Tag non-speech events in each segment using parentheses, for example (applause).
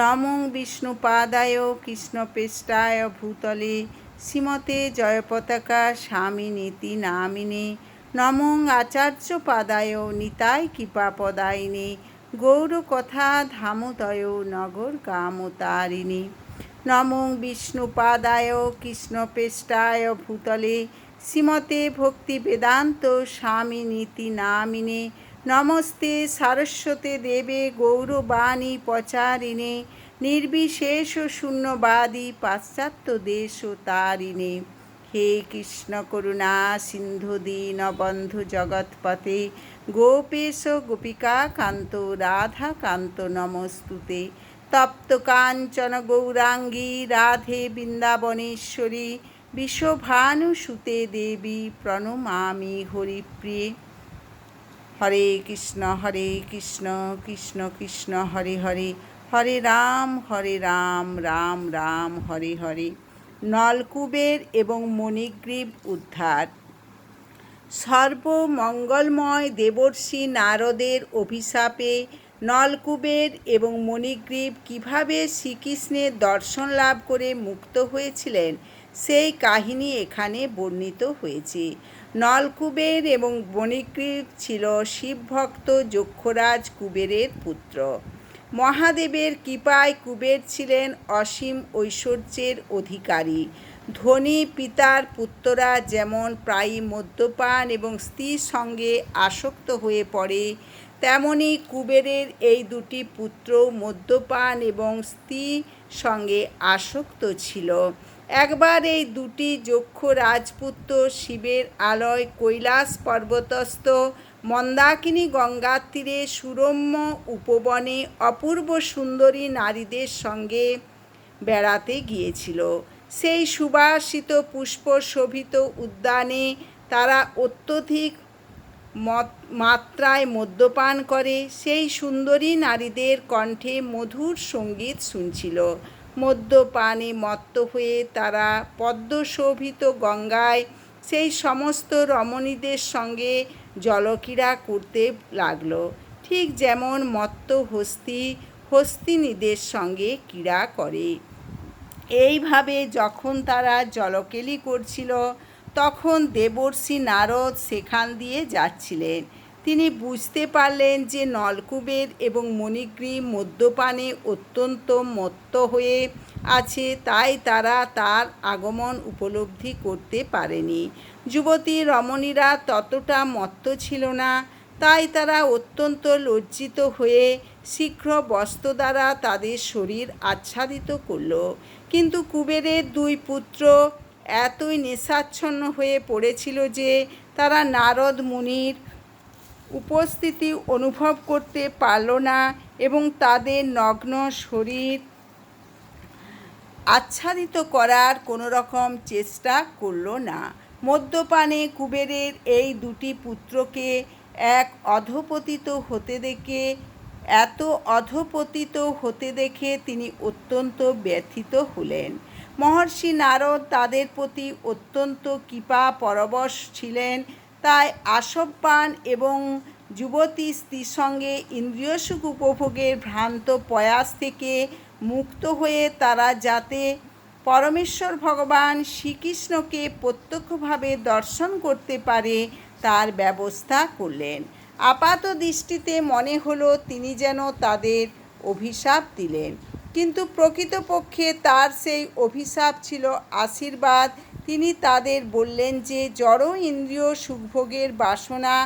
নমং বিষ্ণুপাদায় কৃষ্ণপৃষ্ঠায় ভূতলে শ্রীমতে জয়পতাকা স্বামী নীতি নামিনে। নমং আচার্য পাদায় নিতাই কৃপাপদায়িনী। গৌরকথা ধামোদয় নগর কামতারিণী। নমং বিষ্ণুপাদায় কৃষ্ণপৃষ্ঠায় ভূতলে শ্রীমতে ভক্তি বেদান্ত স্বামী নীতি নামিনে। নমস্তে সারস্বতে দেবে গৌরবাণী পচারিণে নির্বিশেষ শূন্যবাদী পাশ্চাত্য দেশ তারিণে। হে কৃষ্ণ করুণা সিন্ধু দীনবন্ধু জগৎপতে গোপেশ গোপিকা কান্ত রাধা কান্ত নমস্তুতে। তপ্ত কাঞ্চন গৌরাঙ্গী রাধে বৃন্দাবনেশ্বরী, বিশ্বভানুসুতে দেবী প্রণমামি হরিপ্রিয়ে। হরে কৃষ্ণ হরে কৃষ্ণ কৃষ্ণ কৃষ্ণ, হরে হরে হরে রাম হরে রাম রাম রাম, হরে হরে। নলকূবের এবং মণিগ্রীব উদ্ধার। সর্বমঙ্গলময় দেবর্ষি নারদের অভিশাপে নলকূবের এবং মণিগ্রীব কীভাবে শ্রীকৃষ্ণের দর্শন লাভ করে মুক্ত হয়েছিলেন, সেই কাহিনী এখানে বর্ণিত হয়েছে। নলকুবের এবং বণিগ্রীব ছিল শিবভক্ত যক্ষরাজ কুবেরের পুত্র। মহাদেবের কৃপায় কুবের ছিলেন অসীম ঐশ্বর্যের অধিকারী। ধনী পিতার পুত্ররা যেমন প্রায়ই মদ্যপান এবং স্ত্রীর সঙ্গে আসক্ত হয়ে পড়ে, তেমনি কুবেরের এই দুটি পুত্র মদ্যপান এবং স্ত্রীর সঙ্গে আসক্ত ছিল। একবার এই দুটি যক্ষ রাজপুত্র শিবের আলয় কৈলাস পর্বতস্থ মন্দাকিনী গঙ্গার তীরে সুরম্য উপবনে অপূর্ব সুন্দরী নারীদের সঙ্গে বেড়াতে গিয়েছিল। সেই সুবাসিত পুষ্প শোভিত উদ্যানে তারা অত্যধিক মাত্রায় মদ্যপান করে। সেই সুন্দরী নারীদের কণ্ঠে মধুর সংগীত শুনছিল। মদ্যপানে মত্ত হয়ে তারা পদ্মশোভিত গঙ্গায় সেই সমস্ত রমণীদের সঙ্গে জলক্রীড়া করতে লাগল। ঠিক যেমন মত্ত হস্তি হস্তিনীদের সঙ্গে ক্রীড়া করে। এইভাবে যখন তারা জলকেলি করছিল, তখন দেবর্ষি নারদ সেখান দিয়ে যাচ্ছিলেন। তিনি বুঝতে পারলেন যে নলকূবের এবং মণিগ্রী মদ্যপানে অত্যন্ত মত্ত হয়ে আছে, তাই তারা তার আগমন উপলব্ধি করতে পারেনি। যুবতী রমণীরা ততটা মত্ত ছিল না, তাই তারা অত্যন্ত লজ্জিত হয়ে শীঘ্র বস্ত্র দ্বারা তাদের শরীর আচ্ছাদিত করল। কিন্তু কুবেরের দুই পুত্র এতই নেশাচ্ছন্ন হয়ে পড়েছিল যে তারা নারদ মুনির উপস্থিতি অনুভব করতে পারল না এবং তাদের নগ্ন শরীর আচ্ছাদিত করার কোনো রকম চেষ্টা করল না। মদ্যপানে কুবেরের এই দুটি পুত্রকে এক অধপতিত হতে দেখে, এত অধপতিত হতে দেখে তিনি অত্যন্ত ব্যথিত হলেন। মহর্ষি নারদ তাদের প্রতি অত্যন্ত কৃপা পরবশ ছিলেন তাই আসবপান এবং যুবতী স্ত্রীর সঙ্গে ইন্দ্রিয় সুখ উপভোগের ভ্রান্ত প্রয়াস থেকে মুক্ত হয়ে তারা যাতে পরমেশ্বর ভগবান শ্রীকৃষ্ণকে প্রত্যক্ষভাবে দর্শন করতে পারে, তার ব্যবস্থা করলেন। আপাত দৃষ্টিতে মনে হলো তিনি যেন তাদের অভিশাপ দিলেন। কিন্তু প্রকৃতপক্ষে তার সেই অভিশাপ ছিল আশীর্বাদ তিনি তাদের বললেন যে, জড় ইন্দ্রিয় সুখভোগের বাসনা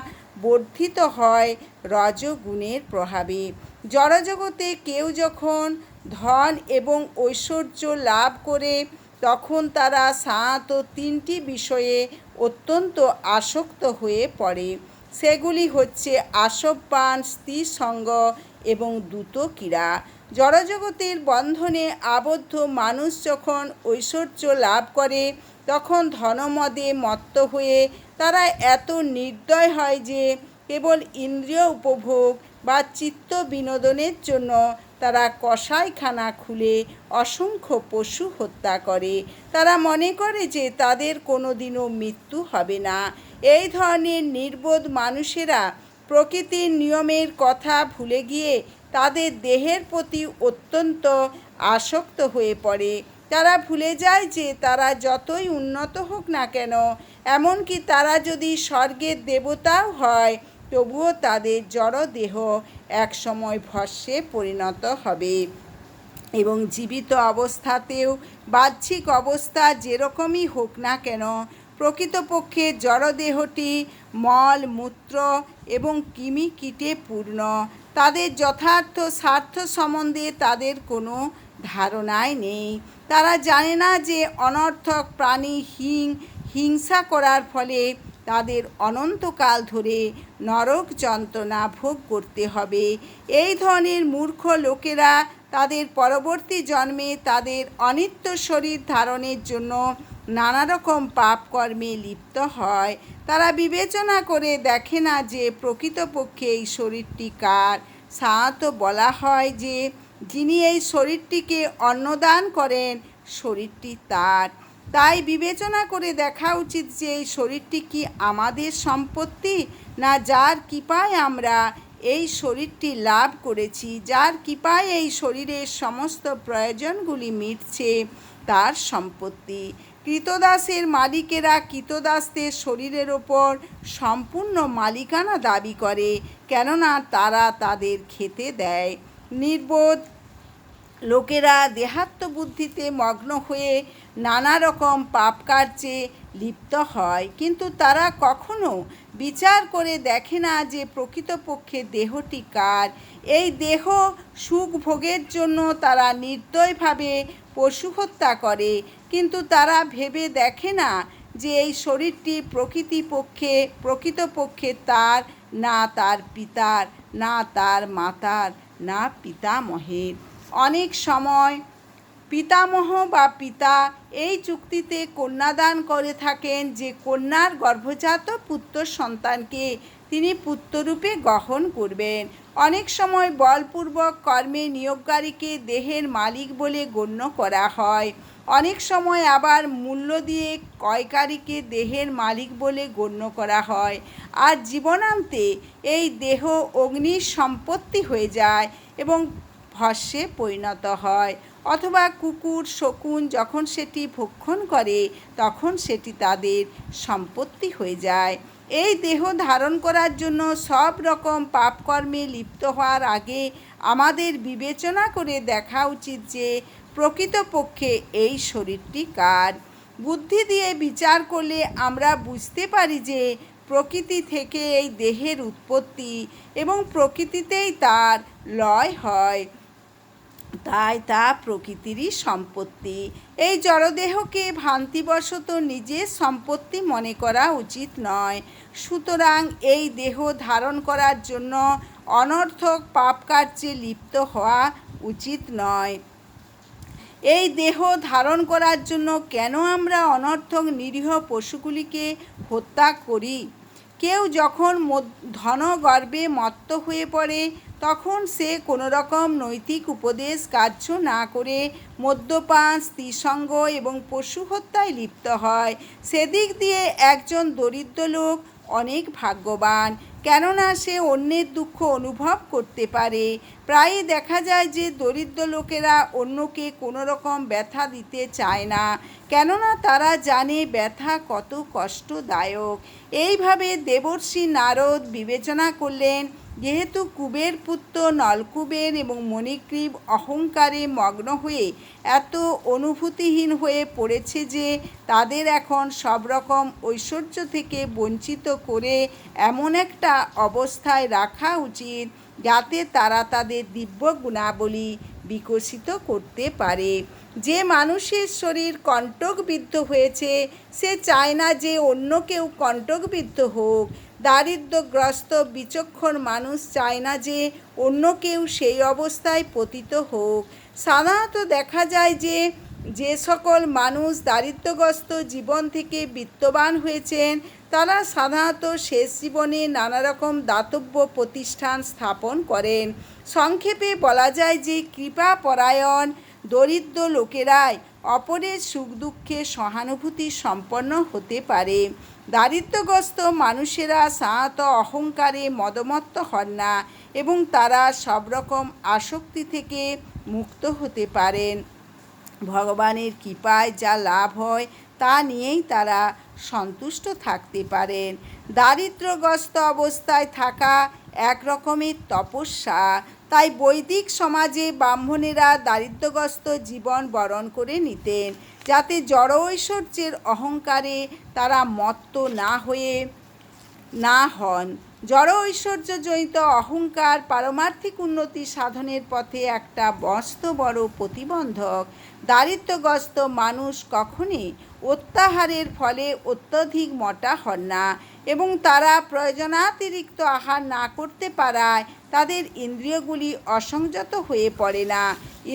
বর্ধিত হয় রজগুণের প্রভাবে। জড়জগতে কেউ যখন ধন এবং ঐশ্বর্য লাভ করে, তখন তারা সাত ও তিনটি বিষয়ে অত্যন্ত আসক্ত হয়ে পড়ে। সেগুলি হচ্ছে আসবপান স্ত্রী সঙ্গ এবং দ্রুত ক্রীড়া জড়জগতের বন্ধনে আবদ্ধ মানুষ যখন ঐশ্বর্য লাভ করে তখন ধনমদে মত্ত হয়ে তারা এত নির্দয় হয় যে কেবল ইন্দ্রিয় উপভোগ বা চিত্ত বিনোদনের জন্য তারা কষাইখানা খুলে অসংখ্য পশু হত্যা করে। তারা মনে করে যে তাদের কোনো দিনও মৃত্যু হবে না। এই ধরনের নির্বোধ মানুষেরা প্রকৃতির নিয়মের কথা ভুলে গিয়ে তাদের দেহের প্রতি অত্যন্ত আসক্ত হয়ে পড়ে। তারা ভুলে যায় যে তারা যতই উন্নত হোক না কেন, এমনকি তারা যদি স্বর্গের দেবতাও হয়, তবুও তাদের জড় দেহ একসময় ভস্যে পরিণত হবে। এবং জীবিত অবস্থাতেও বাহ্যিক অবস্থা যেরকমই হোক না কেন, প্রকৃতপক্ষে জড়দেহটি মল, মূত্র এবং কিমি কীটে পূর্ণ। তাদের যথার্থ স্বার্থ সম্বন্ধে তাদের কোনো ধারণাই নেই। তারা জানে না যে অনর্থক প্রাণী হিং, হিংসা করার ফলে তাদের অনন্তকাল ধরে নরক যন্ত্রণা ভোগ করতে হবে। এই ধরনের মূর্খ লোকেরা তাদের পরবর্তী জন্মে তাদের অনিত্য শরীর ধারণের জন্য নানা রকম পাপকর্মে লিপ্ত হয়। তারা বিবেচনা করে দেখে না যে প্রকৃতপক্ষে এই শরীরটি কার। সাধারণত বলা হয় যে যিনি এই শরীরটিকে অন্নদান করেন, শরীরটি তার। তাই বিবেচনা করে দেখা উচিত যে এই শরীরটি কি আমাদের সম্পত্তি না যার কৃপায় আমরা এই শরীরটি লাভ করেছি, যার কৃপায় এই শরীরের সমস্ত প্রয়োজনগুলি মিটছে, তার সম্পত্তি। কৃতদাসের মালিকেরা কৃতদাসদের শরীরের ওপর সম্পূর্ণ মালিকানা দাবি করে, কেননা তারা তাদের খেতে দেয়। নির্বোধ। লোকেরা দেহাত্মবুদ্ধিতে মগ্ন হয়ে নানা রকম পাপ কার্যে লিপ্ত হয়। কিন্তু তারা কখনো বিচার করে দেখে না যে প্রকৃতপক্ষে দেহটি কার। এই দেহ সুখ ভোগের জন্য তারা নির্দয়ভাবে পশু হত্যা করে। কিন্তু তারা ভেবে দেখে না যে এই শরীরটি প্রকৃতিপক্ষে, প্রকৃতপক্ষে তার, না তার পিতার, না তার মাতার। না পিতামহের অনেক সময় পিতামহ বা পিতা এই চুক্তিতে কন্যাদান করে থাকেন যে কন্যার গর্ভজাত পুত্র সন্তানকে তিনি পুত্ররূপে গ্রহণ করবেন। অনেক সময় বলপূর্বক কর্মে নিয়োগকারীকে দেহের মালিক বলে গণ্য করা হয়। অনেক সময় আবার মূল্য দিয়ে কয়কারীকে দেহের মালিক বলে গণ্য করা হয়। আর জীবনান্তে এই দেহ অগ্নির সম্পত্তি হয়ে যায় এবং ভস্যে পরিণত হয়। অথবা কুকুর, শকুন যখন সেটি ভক্ষণ করে, তখন সেটি তাদের সম্পত্তি হয়ে যায়। এই দেহ ধারণ করার জন্য সব রকম পাপকর্মে লিপ্ত হওয়ার আগে আমাদের বিবেচনা করে দেখা উচিত যে প্রকৃতপক্ষে এই শরীরটি কার? বুদ্ধি দিয়ে বিচার করলে আমরা বুঝতে পারি যে প্রকৃতি থেকে এই দেহের উৎপত্তি এবং প্রকৃতিতেই তার লয় হয়। তাই তা প্রকৃতিরই সম্পত্তি। এই জড়দেহকে ভ্রান্তিবশত নিজের সম্পত্তি মনে করা উচিত নয়। সুতরাং এই দেহ ধারণ করার জন্য অনর্থক পাপ কার্যে লিপ্ত হওয়া উচিত নয়। এই দেহ ধারণ করার জন্য কেন আমরা অনর্থক নিরীহ পশুগুলিকে হত্যা করি? কেউ যখন ধন ধনগর্বে মত্ত হয়ে পড়ে, তখন সে কোনো রকম নৈতিক উপদেশ কার্য না করে মদ্যপান, স্ত্রীসঙ্গ এবং পশু হত্যায় লিপ্ত হয়। সেদিক দিয়ে একজন দরিদ্র লোক অনেক ভাগ্যবান। কেননা সে অন্যের দুঃখ অনুভব করতে পারে। প্রায়ই দেখা যায় যে দরিদ্র লোকেরা অন্যকে কোনো রকম ব্যথা দিতে চায় না, কেননা তারা জানে ব্যথা কত কষ্টদায়ক। এইভাবে দেবর্ষী নারদ বিবেচনা করলেন যেহেতু কুবের পুত্র নলকুবের এবং মণিগ্রীব অহংকারে মগ্ন হয়ে এত অনুভূতিহীন হয়ে পড়েছে যে তাদের এখন সব রকম ঐশ্বর্য থেকে বঞ্চিত করে এমন একটা অবস্থায় রাখা উচিত যাতে তারা তাদের দিব্য গুণাবলী বিকশিত করতে পারে। যে মানুষের শরীর কণ্টকবিদ্ধ হয়েছে, সে চায় না যে অন্য কেউ কণ্টকবিদ্ধ হোক। দারিদ্রগ্রস্ত বিচক্ষণ মানুষ চায় না যে অন্য কেউ সেই অবস্থায় পতিত হোক। সাধারণত দেখা যায় যে যে সকল মানুষ দারিদ্রগ্রস্ত জীবন থেকে বিত্তবান হয়েছেন, তারা সাধারণত শেষ জীবনে নানা রকম দাতব্য প্রতিষ্ঠান স্থাপন করেন। সংক্ষেপে বলা যায় যে কৃপা পরায়ণ দরিদ্র লোকেরাই অপরের সুখ দুঃখে সহানুভূতি সম্পন্ন হতে পারে। দারিদ্র্যগ্রস্ত মানুষেরা সাধারণত অহংকারে মদমত্ত হন না এবং তারা সব রকম আসক্তি থেকে মুক্ত হতে পারেন। ভগবানের কৃপায় যা লাভ হয়, তা নিয়েই তারা সন্তুষ্ট থাকতে পারেন। দারিদ্র্যগ্রস্ত অবস্থায় থাকা এক রকমের তপস্যা। তাই বৈদিক সমাজে ব্রাহ্মণেরা দারিদ্রগ্রস্ত জীবন বরণ করে নিতেন। যাতে জড় ঐশ্বর্যের অহংকারে তারা মত্ত না হয়ে না হন। জড় ঐশ্বর্যজনিত অহংকার পারমার্থিক উন্নতি সাধনের পথে একটা মস্ত বড় প্রতিবন্ধক। দারিদ্রগ্রস্ত মানুষ কখনই অত্যাহারের ফলে অত্যধিক মোটা হন না এবং তারা প্রয়োজনাতিরিক্ত আহার না করতে পারায় তাদের ইন্দ্রিয়গুলি অসংযত হয়ে পড়ে না।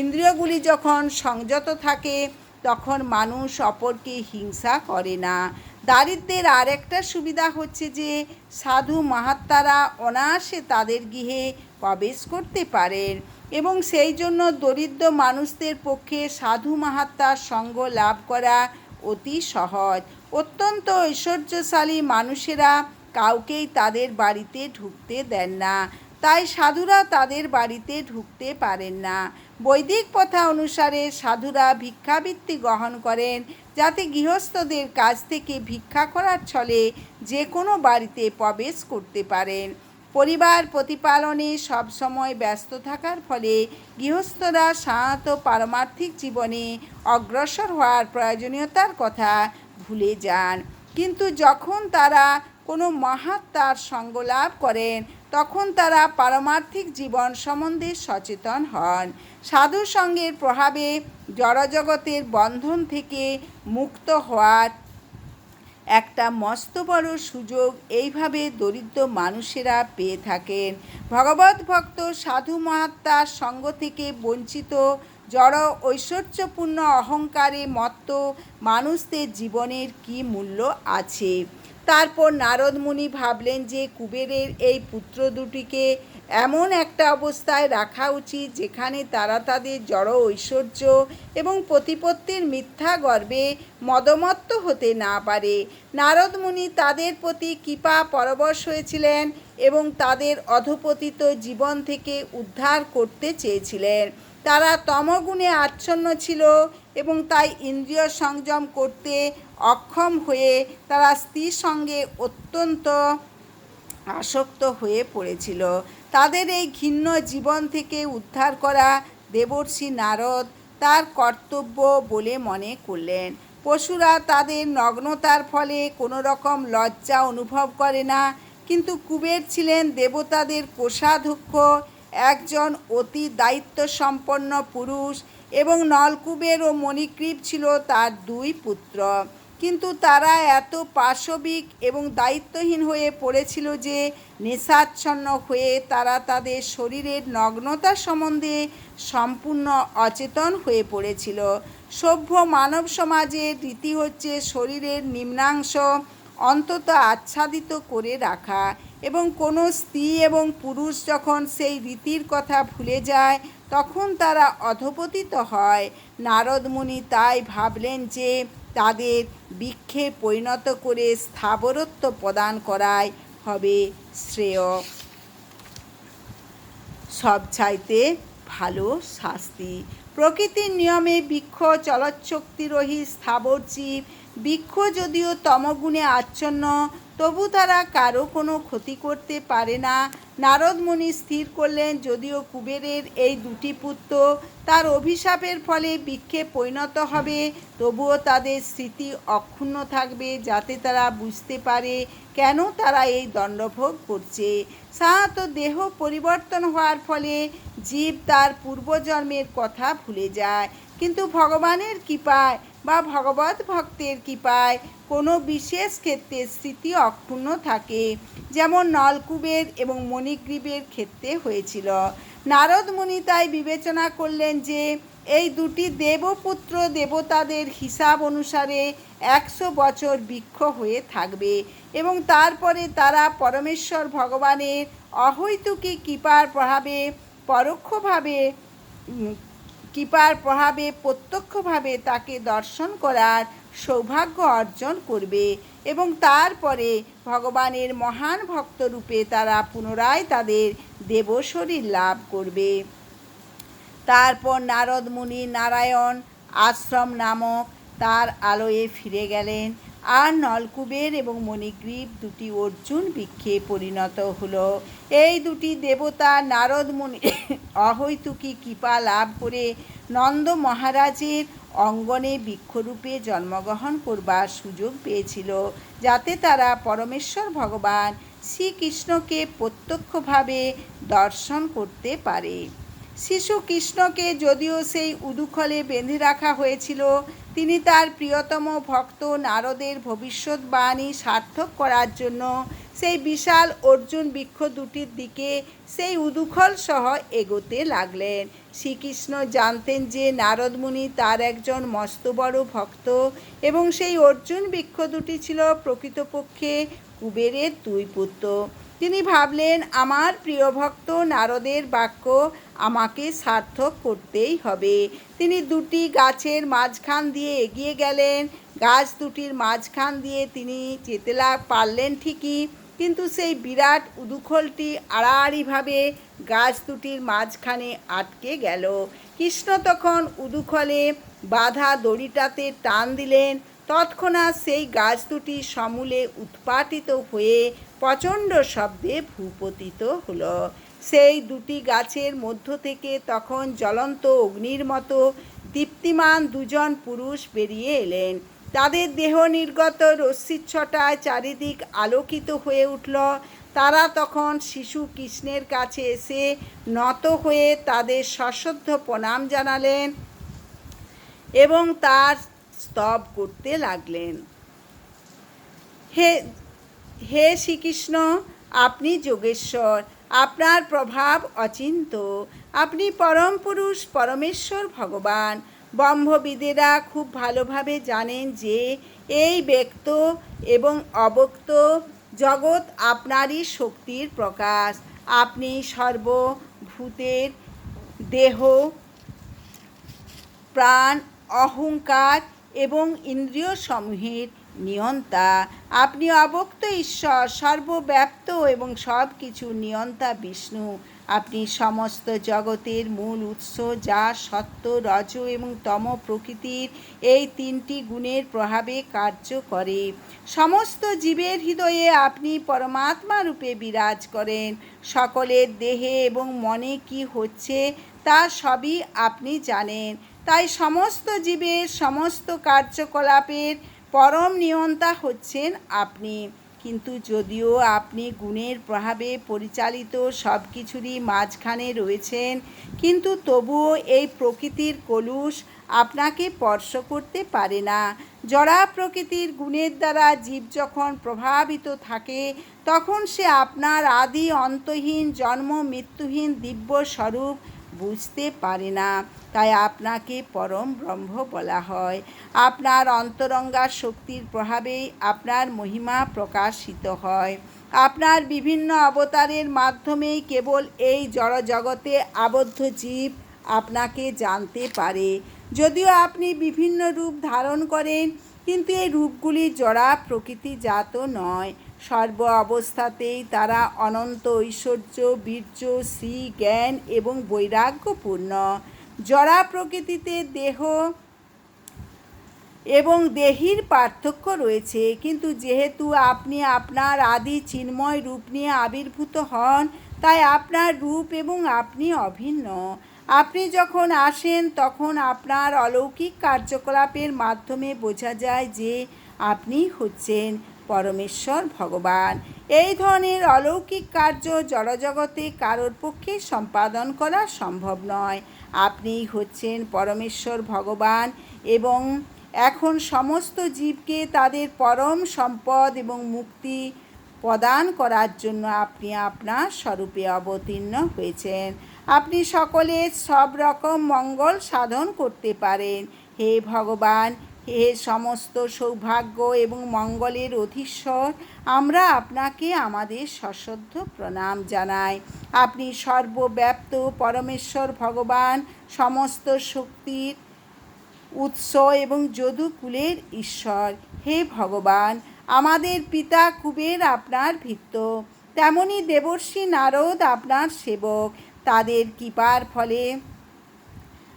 ইন্দ্রিয়গুলি যখন সংযত থাকে তখন মানুষ অপরকে হিংসা করে না। দারিদ্রের আরেকটা সুবিধা হচ্ছে যে, সাধু মাহাত্মারা অনায়াসে তাদের গৃহে প্রবেশ করতে পারেন এবং সেই জন্য দরিদ্র মানুষদের পক্ষে সাধু মাহাত্মার সঙ্গ লাভ করা অতি সহজ। অত্যন্ত ঐশ্বর্যশালী মানুষেরা কাউকেই তাদের বাড়িতে ঢুকতে দেন না। তাই সাধুরা তাদের বাড়িতে ঢুকতে পারেন না। বৈদিক প্রথা অনুসারে সাধুরা ভিক্ষাবৃত্তি গ্রহণ করেন, যাতে গৃহস্থদের কাছ থেকে ভিক্ষা করার ছলে যে কোনো বাড়িতে প্রবেশ করতে পারেন। পরিবার প্রতিপালনে সবসময় ব্যস্ত থাকার ফলে গৃহস্থরা সাধারণত পারমার্থিক জীবনে অগ্রসর হওয়ার প্রয়োজনীয়তার কথা ভুলে যান। কিন্তু যখন তারা কোনো মহাত্মার সঙ্গ লাভ করেন তখন তারা পারমার্থিক জীবন সম্বন্ধে সচেতন হন। সাধু সঙ্গের প্রভাবে জড়জগতের বন্ধন থেকে মুক্ত হওয়ার একটা মস্ত বড় সুযোগ এইভাবে দরিদ্র মানুষেরা পেয়ে থাকেন। ভগবত ভক্ত সাধু মহাত্মার সঙ্গ থেকে বঞ্চিত, জড় ঐশ্বর্যপূর্ণ অহংকারে মত্ত মানুষদের জীবনের কি মূল্য আছে? তারপর নারদ মুনি ভাবলেন যে কুবেরের এই পুত্র দুটিকে এমন একটা অবস্থায় রাখা উচিত যেখানে তারা তাদের জড় ঐশ্বর্য এবং প্রতিপত্তির মিথ্যা গর্বে মদমত্ত হতে না পারে। নারদ মুনি তাদের প্রতি কৃপা পরবশ হয়েছিলেন এবং তাদের অধপতিত জীবন থেকে উদ্ধার করতে চেয়েছিলেন। তারা তমগুণে আচ্ছন্ন ছিল এবং তাই ইন্দ্রিয় সংযম করতে অক্ষম হয়ে তারা স্ত্রীর সঙ্গে অত্যন্ত আসক্ত হয়ে পড়েছিল। তাদের এই ঘিন্ন জীবন থেকে উদ্ধার করা দেবর্ষি নারদ তার কর্তব্য বলে মনে করলেন। পশুরা তাদের নগ্নতার ফলে কোনো রকম লজ্জা অনুভব করে না, কিন্তু কুবের ছিলেন দেবতাদের কোষাধ্যক্ষ, একজন অতি দায়িত্ব সম্পন্ন পুরুষ এবং নলকুবের ও মণিগ্রীব ছিল তার দুই পুত্র। কিন্তু তারা এত পাশবিক এবং দায়িত্বহীন হয়ে পড়েছিল যে নেশাচ্ছন্ন হয়ে তারা তাদের শরীরের নগ্নতা সম্বন্ধে সম্পূর্ণ অচেতন হয়ে পড়েছিল। সভ্য মানব সমাজের রীতি হচ্ছে শরীরের নিম্নাংশ অন্তত আচ্ছাদিত করে রাখা এবং কোনো স্ত্রী এবং পুরুষ যখন সেই রীতির কথা ভুলে যায় তখন তারা অধপতিত হয়। নারদ মুনি তাই ভাবলেন যে তাদের বৃক্ষে পরিণত করে স্থাবরত্ব প্রদান করাই হবে শ্রেয়। সব চাইতে ভালো শাস্তি। প্রকৃতির নিয়মে বৃক্ষ চলচ্চক্তিরোহী স্থাবর জীব। বৃক্ষ যদিও তমগুণে আচ্ছন্ন, তবু তারা কারও কোনো ক্ষতি করতে পারে না। নারদ মুনি স্থির করলেন, যদিও কুবেরের এই দুটি পুত্র তার অভিশাপের ফলে বৃক্ষে পরিণত হবে, তবুও তাদের স্মৃতি অক্ষুণ্ণ থাকবে যাতে তারা বুঝতে পারে কেন তারা এই দণ্ডভোগ করছে। সাধারণত দেহ পরিবর্তন হওয়ার ফলে জীব তার পূর্বজন্মের কথা ভুলে যায়। কিন্তু ভগবানের কৃপায় বা ভগবত ভক্তের কৃপায় কোনো বিশেষ ক্ষেত্রে স্মৃতি অক্ষুণ্ণ থাকে, যেমন নলকূপের এবং মণিগ্রীবের ক্ষেত্রে হয়েছিল। নারদ মুনি তাই বিবেচনা করলেন যে, এই দুটি দেবপুত্র দেবতাদের হিসাব অনুসারে একশো বছর বৃক্ষ হয়ে থাকবে এবং তারপরে তারা পরমেশ্বর ভগবানের অহৈতুকী কৃপার প্রভাবে পরোক্ষভাবে কৃপার প্রভাবে প্রত্যক্ষভাবে তাকে দর্শন করার সৌভাগ্য অর্জন করবে এবং তারপরে ভগবানের মহান ভক্তরূপে তারা পুনরায় তাদের দেবশরীর লাভ করবে। তারপর নারদ মুনি নারায়ণ আশ্রম নামক তার আলোয়ে ফিরে গেলেন। আর নলকুবের এবং মণিগ্রীব দুটি অর্জুন বৃক্ষে পরিণত হলো। এই দুটি দেবতা নারদ মুনি (coughs) অহৈতুকী কৃপা লাভ করে নন্দ মহারাজের অঙ্গনে বৃক্ষরূপে জন্মগ্রহণ করবার সুযোগ পেয়েছিল, যাতে তারা পরমেশ্বর ভগবান শ্রীকৃষ্ণকে প্রত্যক্ষভাবে দর্শন করতে পারে। শিশু কৃষ্ণকে যদিও সেই উদুখলে বেঁধে রাখা হয়েছিল তিনি তার প্রিয়তম ভক্ত নারদের ভবিষ্যৎবাণী সার্থক করার জন্য সেই বিশাল অর্জুন বৃক্ষ দুটির দিকে সেই উদুখল সহ এগোতে লাগলেন। শ্রীকৃষ্ণ জানতেন যে নারদমুনি তার একজন মস্ত বড় ভক্ত এবং সেই অর্জুন বৃক্ষ দুটি ছিল প্রকৃতপক্ষে কুবেরের দুই পুত্র। তিনি ভাবলেন, আমার প্রিয় ভক্ত নারদের বাক্য আমাকে সার্থক করতেই হবে। তিনি দুটি গাছের মাঝখান দিয়ে এগিয়ে গেলেন। গাছ দুটির মাঝখান দিয়ে তিনি যেতে লাগ পারলেন ঠিকই, কিন্তু সেই বিরাট উদুখলটি আড়াআড়িভাবে গাছ দুটির মাঝখানে আটকে গেল। কৃষ্ণ তখন উদুখলে বাধা দড়িটাতে টান দিলেন। তৎক্ষণাৎ সেই গাছ দুটি সমূলে উৎপাটিত হয়ে প্রচণ্ড শব্দে ভূপতিত হলো। সেই দুটি গাছের মধ্য থেকে তখন জ্বলন্ত অগ্নির মতো দীপ্তিমান দুজন পুরুষ বেরিয়ে এলেন। তাদের দেহ নির্গত রশ্মিচ্ছটায় চারিদিক আলোকিত হয়ে উঠল। তারা তখন শিশু কৃষ্ণের কাছে এসে নত হয়ে তাদের সশ্রদ্ধ প্রণাম জানালেন এবং তার স্তব করতে লাগলেন। হে হে শ্রীকৃষ্ণ, আপনি যোগেশ্বর, আপনার প্রভাব অচিন্ত। আপনি পরম পুরুষ, পরমেশ্বর ভগবান। ব্রহ্মবিদেরা খুব ভালোভাবে জানেন যে এই ব্যক্ত এবং অবক্ত জগৎ আপনারই শক্তির প্রকাশ। আপনি সর্বভূতের দেহ, প্রাণ, অহংকার এবং ইন্দ্রিয় সমূহের নিয়ন্তা। আপনি অবক্ত ঈশ্বর, সর্বব্যাপ্ত এবং সব কিছু নিয়ন্তা বিষ্ণু। আপনি সমস্ত জগতের মূল উৎস, যা সত্য, রজ এবং তম প্রকৃতির এই তিনটি গুণের প্রভাবে কার্য করে। সমস্ত জীবের হৃদয়ে আপনি পরমাত্মা রূপে বিরাজ করেন। সকলের দেহে এবং মনে কি হচ্ছে তা সবই আপনি জানেন। তাই সমস্ত জীবের সমস্ত কার্যকলাপের পরম নিয়ন্তা হচ্ছেন আপনি। কিন্তু যদিও আপনি গুণের প্রভাবে পরিচালিত সব কিছুরই মাঝখানে রয়েছেন, কিন্তু তবুও এই প্রকৃতির কলুষ আপনাকে স্পর্শ করতে পারে না। জড়া প্রকৃতির গুণের দ্বারা জীব যখন প্রভাবিত থাকে, তখন সে আপনার আদি অন্তহীন জন্ম মৃত্যুহীন দিব্য স্বরূপ বুঝতে পারে না। তাই আপনাকে পরম ব্রহ্ম বলা হয়। আপনার অন্তরঙ্গা শক্তির প্রভাবেই আপনার মহিমা প্রকাশিত হয়। আপনার বিভিন্ন অবতারের মাধ্যমেই কেবল এই জড় জগতে আবদ্ধ জীব আপনাকে জানতে পারে। যদিও আপনি বিভিন্ন রূপ ধারণ করেন, কিন্তু এই রূপগুলি জড়া প্রকৃতিজাত নয়। সর্ব অবস্থাতেই তারা অনন্ত ঐশ্বর্য, বীর্য শ্রী জ্ঞান এবং বৈরাগ্যপূর্ণ। জরা প্রকৃতিতে দেহ এবং দেহির পার্থক্য রয়েছে, কিন্তু যেহেতু আপনি আপনার আদি চিন্ময় রূপ নিয়ে আবির্ভূত হন, তাই আপনার রূপ এবং আপনি অভিন্ন। আপনি যখন আসেন, তখন আপনার অলৌকিক কার্যকলাপের মাধ্যমে বোঝা যায় যে আপনি হচ্ছেন পরমেশ্বর ভগবান। এই ধরনের অলৌকিক কার্য জড়জগতে কারোর পক্ষে সম্পাদন করা সম্ভব নয়। আপনি হচ্ছেন পরমেশ্বর ভগবান এবং এখন সমস্ত জীবকে তাদের পরম সম্পদ এবং মুক্তি প্রদান করার জন্য আপনি আপনার স্বরূপে অবতীর্ণ হয়েছেন। আপনি সকলের সব রকম মঙ্গল সাধন করতে পারেন। হে ভগবান হে সমস্ত সৌভাগ্য এবং মঙ্গলের অধীশ্বর, আমরা আপনাকে আমাদের সশ্রদ্ধ প্রণাম জানাই। আপনি সর্বব্যাপ্ত পরমেশ্বর ভগবান, সমস্ত শক্তির উৎস এবং যদুকুলের ঈশ্বর। হে ভগবান, আমাদের পিতা কুবের আপনার ভিত্ত তেমনি দেবর্ষী নারদ আপনার সেবক। তাদের কৃপার ফলে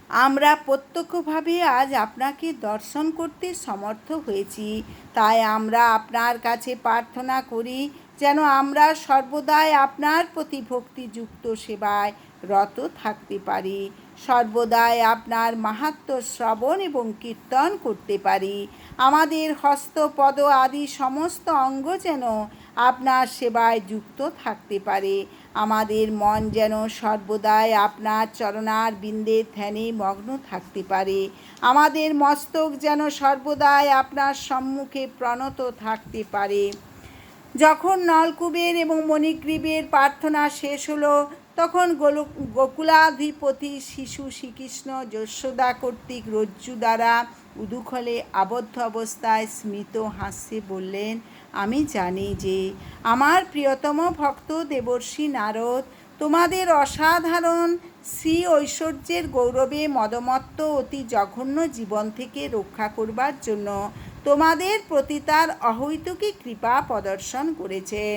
আমরা প্রত্যক্ষভাবে আজ আপনাকে দর্শন করতে সমর্থ হয়েছি। তাই আমরা আপনার কাছে প্রার্থনা করি যেন আমরা সর্বদাই আপনার প্রতি ভক্তিযুক্ত সেবায় রত থাকতে পারি। সর্বদাই আপনার মাহাত্ম শ্রবণ এবং কীর্তন করতে পারি। আমাদের হস্তপদ আদি সমস্ত অঙ্গ যেন আপনার সেবায় যুক্ত থাকতে পারে। আমাদের মন যেন সর্বদাই আপনার চরণার বিন্দে ধ্যানে মগ্ন থাকতে পারে। আমাদের মস্তক যেন সর্বদাই আপনার সম্মুখে প্রণত থাকতে পারে। যখন নলকূপের এবং মণিগ্রীবের প্রার্থনা শেষ হলো, তখন গোকুলাধিপতি শিশু শ্রীকৃষ্ণ যশোদা কর্তৃক রজ্জু দ্বারা উদুখলে আবদ্ধ অবস্থায় স্মিত হাস্যে বললেন, আমি জানি যে আমার প্রিয়তম ভক্ত দেবর্ষী নারদ, তোমাদের অসাধারণ শ্রী ঐশ্বর্যের গৌরবে মদমত্ত অতি জঘন্য জীবন থেকে রক্ষা করবার জন্য তোমাদের প্রতি তার অহৈতুকী কৃপা প্রদর্শন করেছেন।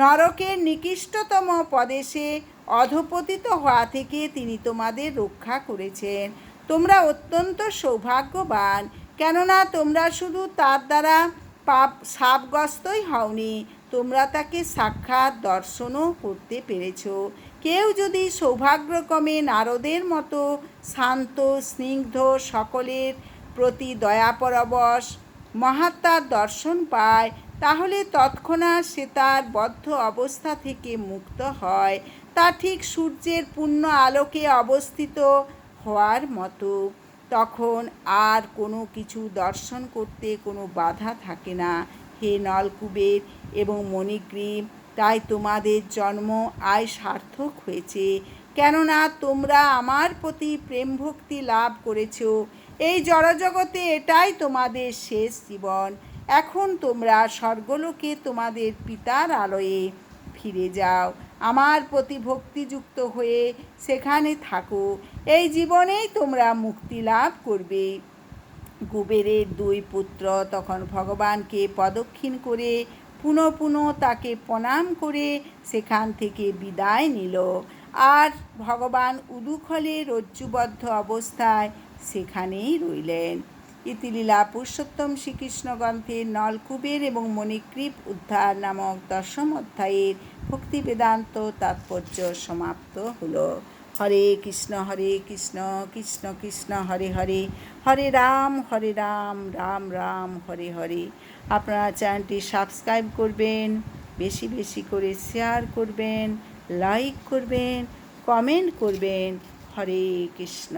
নরকের নিকৃষ্টতম প্রদেশে অধপতিত হওয়া থেকে তিনি তোমাদের রক্ষা করেছেন। তোমরা অত্যন্ত সৌভাগ্যবান, কেননা তোমরা শুধু তার দ্বারা পাপ সাপগ্রস্তই হওনি, তোমরা তাকে সাক্ষাৎ দর্শনও করতে পেরেছ। কেউ যদি সৌভাগ্যক্রমে নারদের মতো শান্ত, স্নিগ্ধ সকলের প্রতি দয়াপরবশ মহাত্মার দর্শন পায়, তাহলে তৎক্ষণাৎ সে তার বদ্ধ অবস্থা থেকে মুক্ত হয়। তা ঠিক সূর্যের পূর্ণ আলোকে অবস্থিত হওয়ার মতো, তখন আর কোনো কিছু দর্শন করতে কোনো বাধা থাকে না। হে নলকুবের এবং মণিগ্রীব, তাই তোমাদের জন্ম আয় সার্থক হয়েছে। কেননা তোমরা আমার প্রতি প্রেম ভক্তি লাভ করেছ। এই জড়জগতে এটাই তোমাদের শেষ জীবন। এখন তোমরা স্বর্গলোকে তোমাদের পিতার আলোয়ে ফিরে যাও। আমার প্রতি ভক্তিযুক্ত হয়ে সেখানে থাকো। এই জীবনেই তোমরা মুক্তি লাভ করবে। কুবেরের দুই পুত্র তখন ভগবানকে প্রদক্ষিণ করে পুনঃ পুনঃ তাকে প্রণাম করে সেখান থেকে বিদায় নিল। আর ভগবান উদুখলে রজ্জুবদ্ধ অবস্থায় সেখানেই রইলেন। ইতিলীলা পুরুষোত্তম শ্রীকৃষ্ণ গ্রন্থের নলকুবের এবং মণিক্রীপ উদ্ধার নামক দশম অধ্যায়ের ভক্তি বেদান্ত তাৎপর্য সমাপ্ত হলো। হরে কৃষ্ণ হরে কৃষ্ণ কৃষ্ণ কৃষ্ণ, হরে হরে হরে রাম হরে রাম রাম রাম, হরে হরে। আপনারা চ্যানেলটি সাবস্ক্রাইব করবেন, বেশি বেশি করে শেয়ার করবেন, লাইক করবেন, কমেন্ট করবেন। হরে কৃষ্ণ।